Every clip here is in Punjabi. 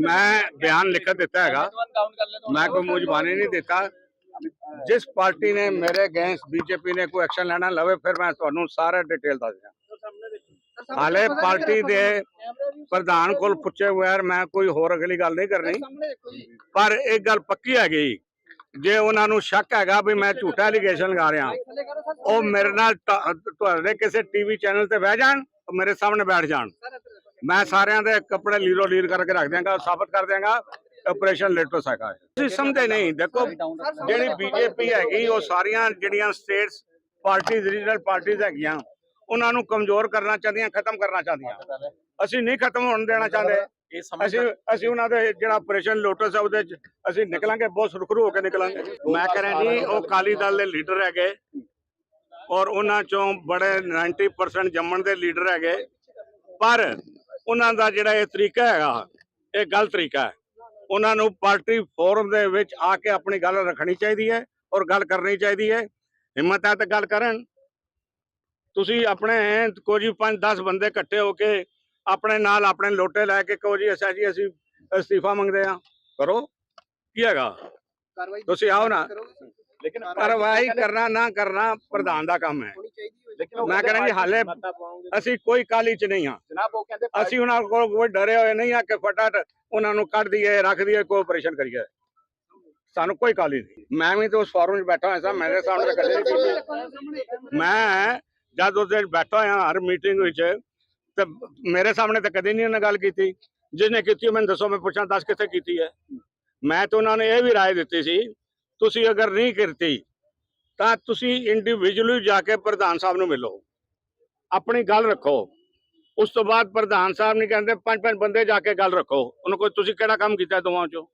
ਮੈਂ ਬਿਆਨ ਲਿਖ ਕੇ ਦਿੱਤਾ ਹੈਗਾ। ਮੈਂ ਕੋਈ ਮੁਜਬਾਨੀ ਨਹੀਂ ਦਿੱਤਾ। ਜਿਸ ਪਾਰਟੀ ਨੇ ਮੇਰੇ ਅਗੇਂਸਟ ਬੀਜੇਪੀ ਨੇ ਕੋਈ ਐਕਸ਼ਨ ਲੈਣਾ ਲਵੇ, ਫਿਰ ਮੈਂ ਤੁਹਾਨੂੰ ਸਾਰਾ ਡਿਟੇਲ ਦੱਸ ਦਿਆਂ। ਹਾਲੇ ਪਾਰਟੀ ਦੇ ਪ੍ਰਧਾਨ ਕੋਲ ਪੁੱਛੇ ਬਗੈਰ ਮੈਂ ਕੋਈ ਹੋਰ ਅਗਲੀ ਗੱਲ ਨਹੀਂ ਕਰਨੀ। ਪਰ ਇੱਕ ਗੱਲ ਪੱਕੀ ਹੈਗੀ। ਜੇ ਉਹਨਾਂ ਨੂੰ ਸ਼ੱਕ ਹੈਗਾ ਵੀ ਮੈਂ ਝੂਠਾ ਐਲੀਗੇਸ਼ਨ ਲਗਾ ਰਿਹਾ, ਉਹ ਮੇਰੇ ਨਾਲ ਤੁਹਾਡੇ ਕਿਸੇ ਟੀਵੀ ਚੈਨਲ ਤੇ ਬਹਿ ਜਾਣ ਮੇਰੇ ਸਾਹਮਣੇ ਬੈਠ ਜਾਣ। ਮੈਂ ਸਾਰਿਆਂ ਦੇ ਕੱਪੜੇ ਲੀਰੋ ਲੀਰ ਕਰਕੇ ਰੱਖ ਦਿਆਂਗਾ ਸਾਬਤ ਕਰ ਦਿਆਂਗਾ ਆਪਰੇਸ਼ਨ ਲੇਟਸ ਹੈਗਾ ਤੁਸੀਂ ਸਮਝਦੇ ਨਹੀਂ ਦੇਖੋ ਜਿਹੜੀ ਬੀਜੇਪੀ ਹੈਗੀ ਉਹ ਸਾਰੀਆਂ ਜਿਹੜੀਆਂ ਸਟੇਟਸ ਪਾਰਟੀਆਂ ਰੀਜਨਲ ਪਾਰਟੀਆਂ ਹੈਗੀਆਂ ਉਹਨਾਂ ਨੂੰ ਕਮਜ਼ੋਰ ਕਰਨਾ ਚਾਹੁੰਦੀਆਂ ਖਤਮ ਕਰਨਾ ਚਾਹੁੰਦੀਆਂ। ਅਸੀਂ ਨਹੀਂ ਖਤਮ ਹੋਣ ਦੇਣਾ ਚਾਹੁੰਦੇ। ਅਸੀਂ ਅਸੀਂ ਉਹਨਾਂ ਦੇ ਜਿਹੜਾ ਆਪਰੇਸ਼ਨ ਲੋਟਸ ਹੈ ਉਹਦੇ ਚ ਅਸੀਂ ਨਿਕਲਾਂਗੇ ਬਹੁਤ ਸੁਰਖਰੂ ਹੋ ਕੇ ਨਿਕਲਾਂਗੇ। ਮੈਂ ਕਹ ਰਿਹਾ ਜੀ ਉਹ ਕਾਲੀ ਦਲ ਦੇ ਲੀਡਰ ਹੈਗੇ ਔਰ ਉਹਨਾਂ ਚੋਂ ਬੜੇ 90% ਜੰਮਣ ਦੇ ਲੀਡਰ ਹੈਗੇ। ਪਰ ਉਹਨਾਂ ਦਾ ਜਿਹੜਾ ਇਹ ਤਰੀਕਾ ਹੈਗਾ ਇਹ ਗਲਤ ਤਰੀਕਾ ਹੈ। ਉਹਨਾਂ ਨੂੰ ਪਾਰਟੀ ਫੋਰਮ ਦੇ ਵਿੱਚ ਆ ਕੇ ਆਪਣੀ ਗੱਲ ਰੱਖਣੀ ਚਾਹੀਦੀ ਹੈ ਔਰ ਗੱਲ ਕਰਨੀ ਚਾਹੀਦੀ ਹੈ। ਹਿੰਮਤ ਹੈ ਤਾਂ ਗੱਲ ਕਰਨ। ਤੁਸੀਂ ਆਪਣੇ ਕੋਈ 5-10 ਬੰਦੇ ਇਕੱਠੇ ਹੋ ਕੇ ਆਪਣੇ ਨਾਲ ਆਪਣੇ ਲੋਟੇ ਲੈ ਕੇ ਕਹੋ ਜੀ ਅੱਛਾ ਜੀ ਅਸੀਂ ਅਸਤੀਫਾ ਮੰਗਦੇ ਆ ਕਰੋ। ਕੀ ਹੈਗਾ? ਤੁਸੀਂ ਆਓ ਨਾ। ਲੇਕਿਨ ਕਾਰਵਾਈ ਕਰਨਾ ਨਾ ਕਰਨਾ ਪ੍ਰਧਾਨ ਦਾ ਕੰਮ ਹੈ। ਮੈਂ ਕਹਿੰਦੇ ਜੀ ਹਾਲੇ। ਅਸੀਂ ਕੋਈ ਕਾਲੀ ਚ ਨਹੀਂ ਹਾਂ। ਜਨਾਬ ਉਹ ਕਹਿੰਦੇ ਅਸੀਂ ਉਹਨਾਂ ਕੋਲ ਕੋਈ ਡਰੇ ਹੋਏ ਨਹੀਂ ਆ ਕਿ ਫਟਾਫਟ ਉਹਨਾਂ ਨੂੰ ਕੱਢ ਦਈਏ ਰੱਖ ਦਈਏ ਕੋਈ ਆਪਰੇਸ਼ਨ ਕਰੀਏ। ਸਾਨੂੰ ਕੋਈ ਕਾਲੀ ਨਹੀਂ। ਮੈਂ ਵੀ ਤਾਂ ਉਸ ਫਾਰਮ 'ਚ ਬੈਠਾ ਹੋਇਆ ਸਾਂ ਮੇਰੇ ਸਾਹਮਣੇ ਨਹੀਂ ਕੀਤੀ ਮੈਂ ਜਦ ਉਸ ਦਿਨ ਬੈਠਾ ਹੋਇਆ ਹਰ ਮੀਟਿੰਗ ਵਿੱਚ ਤੇ ਮੇਰੇ ਸਾਹਮਣੇ ਤਾਂ ਕਦੇ ਨਹੀਂ ਉਹਨਾਂ ਗੱਲ ਕੀਤੀ। ਜਿਹਨੇ ਕੀਤੀ ਉਹ ਮੈਨੂੰ ਦੱਸੋ ਮੈਂ ਪੁੱਛਾਂ ਦੱਸ ਕਿੱਥੇ ਕੀਤੀ ਹੈ? ਮੈਂ ਤਾਂ ਉਹਨਾਂ ਨੇ ਇਹ ਵੀ ਰਾਏ ਦਿੱਤੀ ਸੀ ਤੁਸੀਂ ਅਗਰ ਨਹੀਂ ਕੀਤੀ ਤਾਂ ਤੁਸੀਂ ਇੰਡੀਵਿਜੂਅਲੀ ਜਾ ਕੇ ਪ੍ਰਧਾਨ ਸਾਹਿਬ ਨੂੰ ਮਿਲੋ। ਆਪਣੀ ਗੱਲ ਰੱਖੋ। ਉਸ ਤੋਂ ਬਾਅਦ ਪ੍ਰਧਾਨ ਸਾਹਿਬ ਨੇ ਕਹਿੰਦੇ ਪੰਜ ਪੰਜ ਬੰਦੇ ਜਾ ਕੇ ਗੱਲ ਰੱਖੋ। ਉਹਨਾਂ ਕੋਲ ਤੁਸੀਂ ਕਿਹੜਾ ਕੰਮ ਕੀਤਾ ਦੋਵਾਂ ਚੋਂ?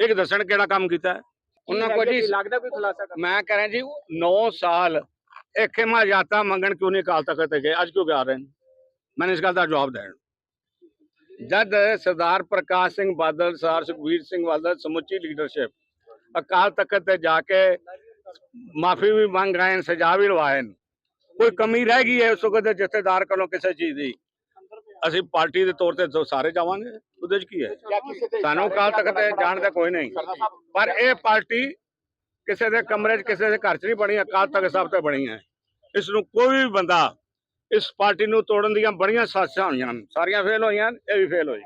ਇੱਕ ਦੱਸਣ ਕਿਹੜਾ ਕੰਮ ਕੀਤਾ। ਉਹਨਾਂ ਕੋਲ ਜੀ ਲੱਗਦਾ ਕੋਈ ਖੁਲਾਸਾ ਮੈਂ ਕਹ ਰਿਹਾ ਜੀ 9 ਸਾਲ ਇਹ ਖਿਮਾ ਜਾਤਾ ਮੰਗਣ ਕਿਉਂ ਨਹੀਂ ਅਕਾਲ ਤਖਤ ਤੇ ਗਏ? ਅੱਜ ਕਿਉਂ ਜਾ ਰਹੇ ਨੇ? ਮੈਨੂੰ ਇਸ ਗੱਲ ਦਾ ਜਵਾਬ ਦੇਣ ਜਦ ਸਰਦਾਰ ਪ੍ਰਕਾਸ਼ ਸਿੰਘ ਬਾਦਲ ਸਰ ਸੁਖਬੀਰ ਸਿੰਘ ਬਾਦਲ ਸਮੁੱਚੀ ਲੀਡਰਸ਼ਿਪ ਅਕਾਲ ਤਖਤ ਤੇ ਜਾ ਕੇ ਮਾਫੀ ਵੀ ਮੰਗ ਆਏ ਨੇ, ਸਜ਼ਾ ਵੀ ਲਵਾਏ ਨੇ। ਕੋਈ ਕਮੀ ਰਹਿ ਗਈ ਹੈ, ਉਸ ਵਕਤ ਜਥੇਦਾਰ ਕੋਲੋਂ ਕਿਸੇ ਚੀਜ਼ ਦੀ? ਅਸੀਂ ਪਾਰਟੀ ਦੇ ਤੌਰ ਤੇ ਸਾਰੇ ਜਾਵਾਂਗੇ, ਉਹਦੇ 'ਚ ਕੀ ਹੈ? ਸਾਨੂੰ ਅਕਾਲ ਤਖਤ ਤੇ ਜਾਣ ਦਾ ਕੋਈ ਨਹੀਂ। ਪਰ ਇਹ ਪਾਰਟੀ ਕਿਸੇ ਦੇ ਕਮਰੇ 'ਚ, ਕਿਸੇ ਦੇ ਘਰ 'ਚ ਨਹੀਂ ਬਣੀ, ਅਕਾਲ ਤਖਤ ਸਾਹਿਬ ਤੇ ਬਣੀ ਹੈ। ਇਸ ਨੂੰ ਕੋਈ ਵੀ ਬੰਦਾ ਇਸ ਪਾਰਟੀ ਨੂੰ ਤੋੜਨ ਦੀਆਂ ਬੜੀਆਂ ਸਾਜ਼ਿਸ਼ਾਂ ਹੋਈਆਂ ਸਾਰੀਆਂ ਫੇਲ ਹੋਈਆਂ ਇਹ ਵੀ ਫੇਲ ਹੋਈ।